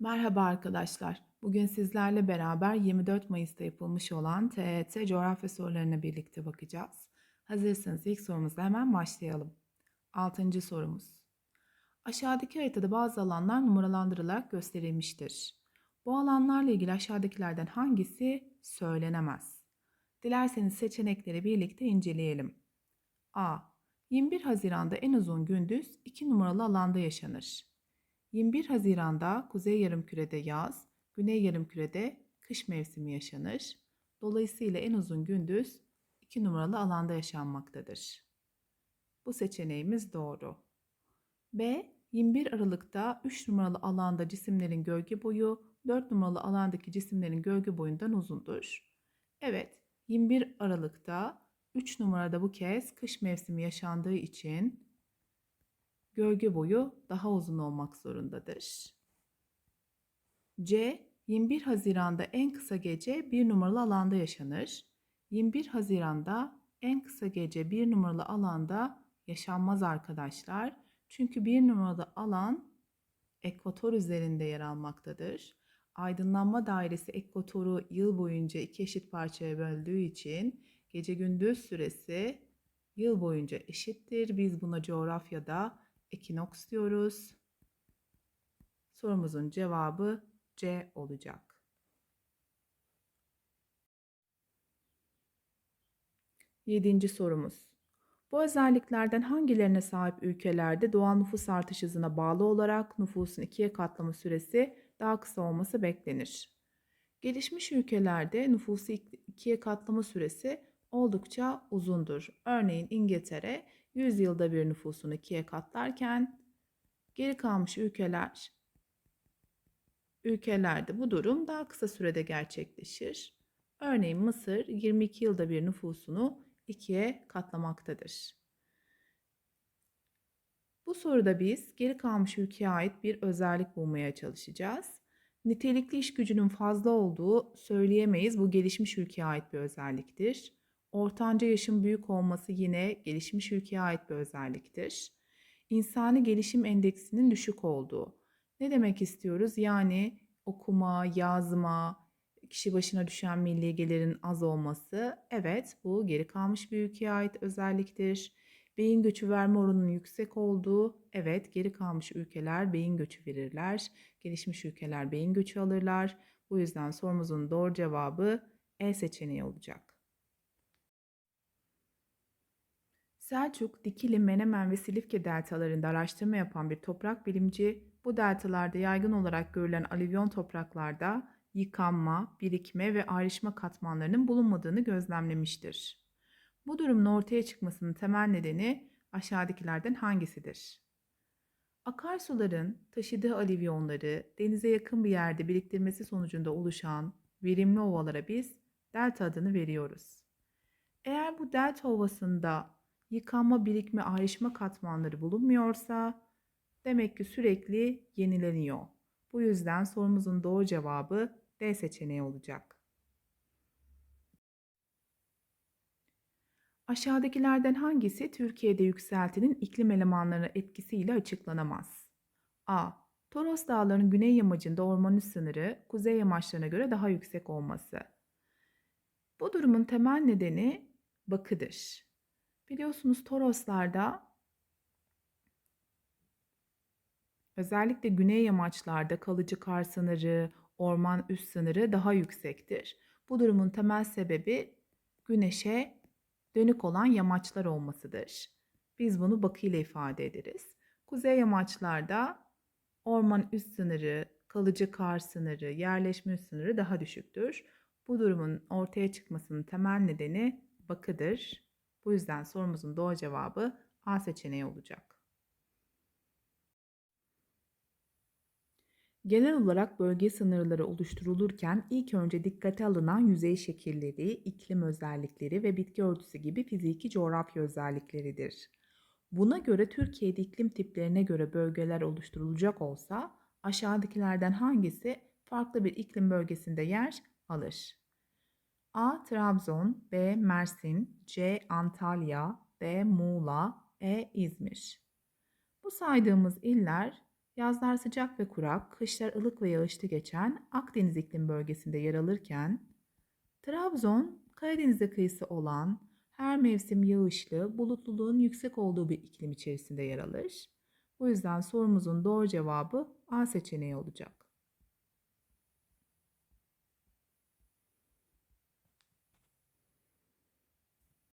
Merhaba arkadaşlar. Bugün sizlerle beraber 24 Mayıs'ta yapılmış olan TET coğrafya sorularına birlikte bakacağız. Hazırsanız ilk sorumuzla hemen başlayalım. 6. sorumuz. Aşağıdaki haritada bazı alanlar numaralandırılarak gösterilmiştir. Bu alanlarla ilgili aşağıdakilerden hangisi söylenemez? Dilerseniz seçenekleri birlikte inceleyelim. A. 21 Haziran'da en uzun gündüz 2 numaralı alanda yaşanır. 21 Haziran'da Kuzey Yarımküre'de yaz, Güney Yarımküre'de kış mevsimi yaşanır. Dolayısıyla en uzun gündüz 2 numaralı alanda yaşanmaktadır. Bu seçeneğimiz doğru. B. 21 Aralık'ta 3 numaralı alanda cisimlerin gölge boyu 4 numaralı alandaki cisimlerin gölge boyundan uzundur. Evet, 21 Aralık'ta 3 numarada bu kez kış mevsimi yaşandığı için gölge boyu daha uzun olmak zorundadır. C. 21 Haziran'da en kısa gece 1 numaralı alanda yaşanır. 21 Haziran'da en kısa gece 1 numaralı alanda yaşanmaz arkadaşlar. Çünkü 1 numaralı alan ekvator üzerinde yer almaktadır. Aydınlanma dairesi ekvatoru yıl boyunca iki eşit parçaya böldüğü için gece gündüz süresi yıl boyunca eşittir. Biz buna coğrafyada ekinoks diyoruz. Sorumuzun cevabı C olacak. Yedinci sorumuz. Bu özelliklerden hangilerine sahip ülkelerde doğal nüfus artış hızına bağlı olarak nüfusun ikiye katlama süresi daha kısa olması beklenir? Gelişmiş ülkelerde nüfusu ikiye katlama süresi oldukça uzundur. Örneğin İngiltere 100 yılda bir nüfusunu ikiye katlarken geri kalmış ülkeler ülkelerde bu durum daha kısa sürede gerçekleşir. Örneğin Mısır 22 yılda bir nüfusunu ikiye katlamaktadır. Bu soruda biz geri kalmış ülkeye ait bir özellik bulmaya çalışacağız. Nitelikli iş gücünün fazla olduğu söyleyemeyiz. Bu gelişmiş ülkeye ait bir özelliktir. Ortanca yaşın büyük olması yine gelişmiş ülkeye ait bir özelliktir. İnsani gelişim endeksinin düşük olduğu. Ne demek istiyoruz? Yani okuma, yazma, kişi başına düşen milli gelirin az olması. Evet, bu geri kalmış bir ülkeye ait özelliktir. Beyin göçü verme oranının yüksek olduğu, evet geri kalmış ülkeler beyin göçü verirler. Gelişmiş ülkeler beyin göçü alırlar. Bu yüzden sorumuzun doğru cevabı E seçeneği olacak. Selçuk, Dikili, Menemen ve Silifke deltalarında araştırma yapan bir toprak bilimci, bu deltalarda yaygın olarak görülen alüvyon topraklarda yıkanma, birikme ve ayrışma katmanlarının bulunmadığını gözlemlemiştir. Bu durumun ortaya çıkmasının temel nedeni aşağıdakilerden hangisidir? Akarsuların taşıdığı alüvyonları denize yakın bir yerde biriktirmesi sonucunda oluşan verimli ovalara biz delta adını veriyoruz. Eğer bu delta ovasında yıkanma, birikme, ayrışma katmanları bulunmuyorsa demek ki sürekli yenileniyor. Bu yüzden sorumuzun doğru cevabı D seçeneği olacak. Aşağıdakilerden hangisi Türkiye'de yükseltinin iklim elemanlarına etkisiyle açıklanamaz? A. Toros Dağları'nın güney yamacında ormanın sınırı kuzey yamaçlarına göre daha yüksek olması. Bu durumun temel nedeni bakıdır. Biliyorsunuz Toroslarda özellikle güney yamaçlarda kalıcı kar sınırı, orman üst sınırı daha yüksektir. Bu durumun temel sebebi güneşe dönük olan yamaçlar olmasıdır. Biz bunu bakı ile ifade ederiz. Kuzey yamaçlarda orman üst sınırı, kalıcı kar sınırı, yerleşme üst sınırı daha düşüktür. Bu durumun ortaya çıkmasının temel nedeni bakıdır. Bu yüzden sorumuzun doğru cevabı A seçeneği olacak. Genel olarak bölge sınırları oluşturulurken ilk önce dikkate alınan yüzey şekilleri, iklim özellikleri ve bitki örtüsü gibi fiziki coğrafya özellikleridir. Buna göre Türkiye'de iklim tiplerine göre bölgeler oluşturulacak olsa aşağıdakilerden hangisi farklı bir iklim bölgesinde yer alır? A. Trabzon B. Mersin C. Antalya D. Muğla E. İzmir Bu saydığımız iller Yazlar sıcak ve kurak, kışlar ılık ve yağışlı geçen Akdeniz iklim bölgesinde yer alırken, Trabzon, Karadeniz'e kıyısı olan, her mevsim yağışlı, bulutluluğun yüksek olduğu bir iklim içerisinde yer alır. Bu yüzden sorumuzun doğru cevabı A seçeneği olacak.